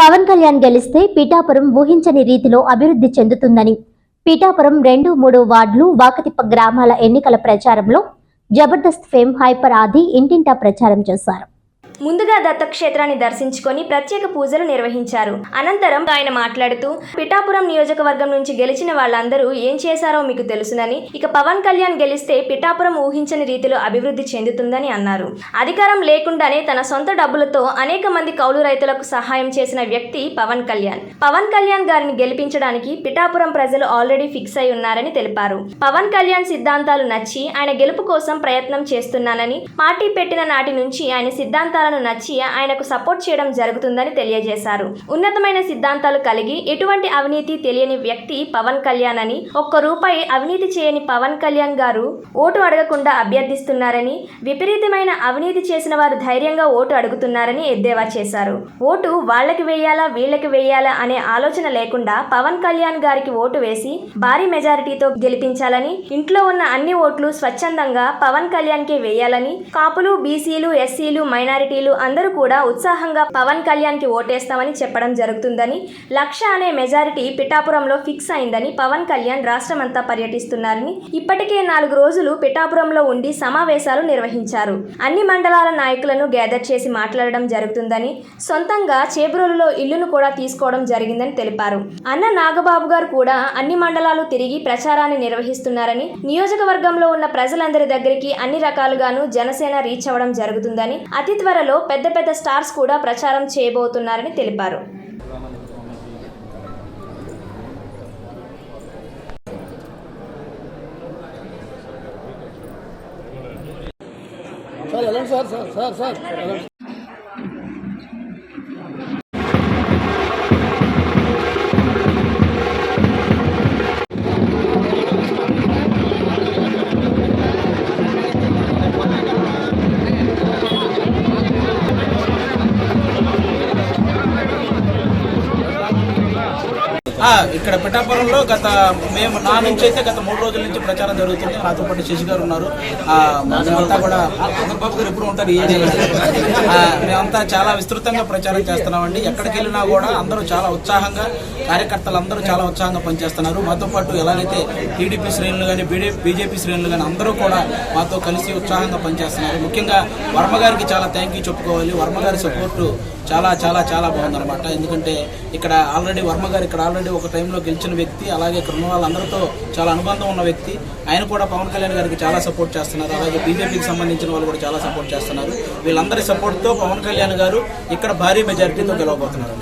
పవన్ కళ్యాణ్ గెలిస్తే పిఠాపురం ఊహించని రీతిలో అభివృద్ధి చెందుతుందని. పిఠాపురం రెండు మూడు వార్డులు వాకతిప్ప గ్రామాల ఎన్నికల ప్రచారంలో జబర్దస్త్ ఫేమ్ హైపర్ ఆది ఇంటింటా ప్రచారం చేశారు. ముందుగా దత్తక్షేత్రాన్ని దర్శించుకొని ప్రత్యేక పూజలు నిర్వహించారు. అనంతరం ఆయన మాట్లాడుతూ పిఠాపురం నియోజకవర్గం నుంచి గెలిచిన వాళ్ళందరూ ఏం చేశారో మీకు తెలుసునని ఇక పవన్ కళ్యాణ్ గెలిస్తే పిఠాపురం ఊహించని రీతిలో అభివృద్ధి చెందుతుందని అన్నారు. అధికారం లేకుండానే తన సొంత డబ్బులతో అనేక మంది కౌలు రైతులకు సహాయం చేసిన వ్యక్తి పవన్ కళ్యాణ్. పవన్ కళ్యాణ్ గారిని గెలిపించడానికి పిఠాపురం ప్రజలు ఆల్రెడీ ఫిక్స్ అయి ఉన్నారని తెలిపారు. పవన్ కళ్యాణ్ సిద్ధాంతాలు నచ్చి ఆయన గెలుపు కోసం ప్రయత్నం చేస్తున్నానని పార్టీ పెట్టిన నాటి నుంచి ఆయన సిద్ధాంతాలను నచ్చి ఆయనకు సపోర్ట్ చేయడం జరుగుతుందని తెలియజేశారు. ఉన్నతమైన సిద్ధాంతాలు కలిగి ఎటువంటి అవినీతి తెలియని వ్యక్తి పవన్ కళ్యాణ్ అని ఒక్క రూపాయి అవినీతి చేయని పవన్ కళ్యాణ్ గారు ఓటు అడగకుండా అభ్యర్థిస్తున్నారని విపరీతమైన అవినీతి చేసిన వారు ధైర్యంగా ఓటు అడుగుతున్నారని ఎద్దేవా చేశారు. ఓటు వాళ్ళకి వేయాలా వీళ్ళకి వేయాలా అనే ఆలోచన లేకుండా పవన్ కళ్యాణ్ గారికి ఓటు వేసి భారీ మెజారిటీతో గెలిపించాలని ఇంట్లో ఉన్న అన్ని ఓట్లు స్వచ్ఛందంగా పవన్ కళ్యాణ్కే వేయాలని కాపులు బీసీలు ఎస్సీలు మైనారిటీలు అందరూ కూడా ఉత్సాహంగా పవన్ కళ్యాణ్కి ఓటేస్తామని చెప్పడం జరుగుతుందని లక్ష అనే మెజారిటీ పిఠాపురంలో ఫిక్స్ అయిందని పవన్ కళ్యాణ్ రాష్ట్రమంతా పర్యటిస్తున్నారని ఇప్పటికే నాలుగు రోజులు పిఠాపురంలో ఉండి సమావేశాలు నిర్వహించారు. అన్ని మండలాల నాయకులను గ్యాదర్ చేసి మాట్లాడడం జరుగుతుందని సొంతంగా చేబ్రోలులో ఇల్లును కూడా తీసుకోవడం జరిగిందని తెలిపారు. అన్న నాగబాబు గారు కూడా అన్ని మండలాలు తిరిగి ప్రచారాన్ని నిర్వహిస్తున్నారని నియోజకవర్గంలో ఉన్న ప్రజలందరి దగ్గరికి అన్ని రకాలుగాను జనసేన రీచ్ అవ్వడం జరుగుతుందని అతి త్వరలో పెద్ద పెద్ద స్టార్స్ కూడా ప్రచారం చేయబోతున్నారని తెలిపారు. సార్ సార్ సార్ సార్ ఇక్కడ పిఠాపురంలో గత మేము నా నుంచి అయితే గత మూడు రోజుల నుంచి ప్రచారం జరుగుతుంది. నాతో పాటు శశి గారు ఉన్నారు. మేమంతా కూడా బాబు గారు ఎప్పుడు ఉంటారు? ఆ, మేమంతా చాలా విస్తృతంగా ప్రచారం చేస్తున్నామండి. ఎక్కడికి వెళ్ళినా కూడా అందరూ చాలా ఉత్సాహంగా కార్యకర్తలు అందరూ చాలా ఉత్సాహంగా పనిచేస్తున్నారు. మాతో పాటు ఎలాగైతే టీడీపీ శ్రేణులు కానీ బీజేపీ శ్రేణులు కానీ అందరూ కూడా మాతో కలిసి ఉత్సాహంగా పనిచేస్తున్నారు. ముఖ్యంగా వర్మ గారికి చాలా థ్యాంక్ యూ చెప్పుకోవాలి. వర్మ గారి సపోర్టు చాలా చాలా చాలా బాగుందన్నమాట. ఎందుకంటే ఇక్కడ ఆల్రెడీ వర్మ గారు ఇక్కడ ఆల్రెడీ ఒక టైంలో గెలిచిన వ్యక్తి అలాగే ఇక్కడ అందరితో వాళ్ళందరితో చాలా అనుబంధం ఉన్న వ్యక్తి. ఆయన కూడా పవన్ కళ్యాణ్ గారికి చాలా సపోర్ట్ చేస్తున్నారు. అలాగే బీజేపీకి సంబంధించిన వాళ్ళు కూడా చాలా సపోర్ట్ చేస్తున్నారు. వీళ్ళందరి సపోర్ట్తో పవన్ కళ్యాణ్ గారు ఇక్కడ భారీ మెజారిటీతో గెలవబోతున్నారు